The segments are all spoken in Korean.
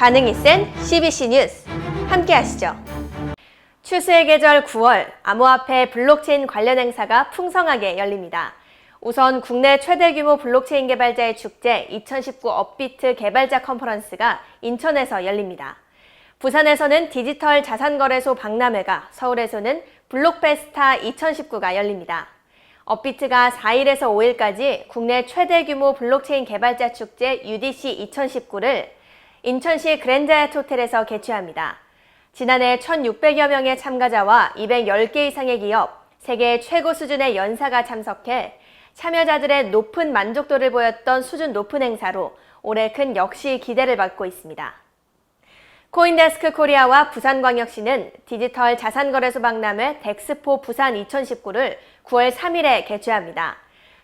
반응이 센 CBC 뉴스 함께 하시죠. 추수의 계절 9월 암호화폐 블록체인 관련 행사가 풍성하게 열립니다. 우선 국내 최대 규모 블록체인 개발자의 축제 2019 업비트 개발자 컨퍼런스가 인천에서 열립니다. 부산에서는 디지털 자산거래소 박람회가, 서울에서는 블록페스타 2019가 열립니다. 업비트가 4일에서 5일까지 국내 최대 규모 블록체인 개발자 축제 UDC 2019를 인천시 그랜자얏 호텔에서 개최합니다. 지난해 1,600여 명의 참가자와 210개 이상의 기업, 세계 최고 수준의 연사가 참석해 참여자들의 높은 만족도를 보였던 수준 높은 행사로 올해 큰 역시 기대를 받고 있습니다. 코인데스크 코리아와 부산광역시는 디지털 자산거래소 박람회 덱스포 부산 2019를 9월 3일에 개최합니다.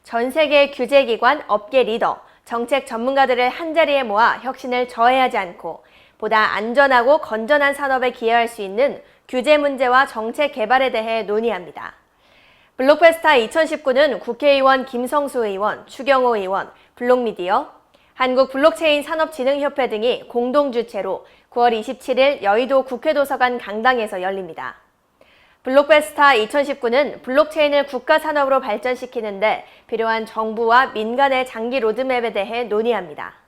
전 세계 규제기관, 업계 리더, 정책 전문가들을 한자리에 모아 혁신을 저해하지 않고 보다 안전하고 건전한 산업에 기여할 수 있는 규제 문제와 정책 개발에 대해 논의합니다. 블록페스타 2019는 국회의원 김성수 의원, 추경호 의원, 블록미디어, 한국 블록체인 산업진흥협회 등이 공동 주최로 9월 27일 여의도 국회도서관 강당에서 열립니다. 블록페스타 2019는 블록체인을 국가 산업으로 발전시키는데 필요한 정부와 민간의 장기 로드맵에 대해 논의합니다.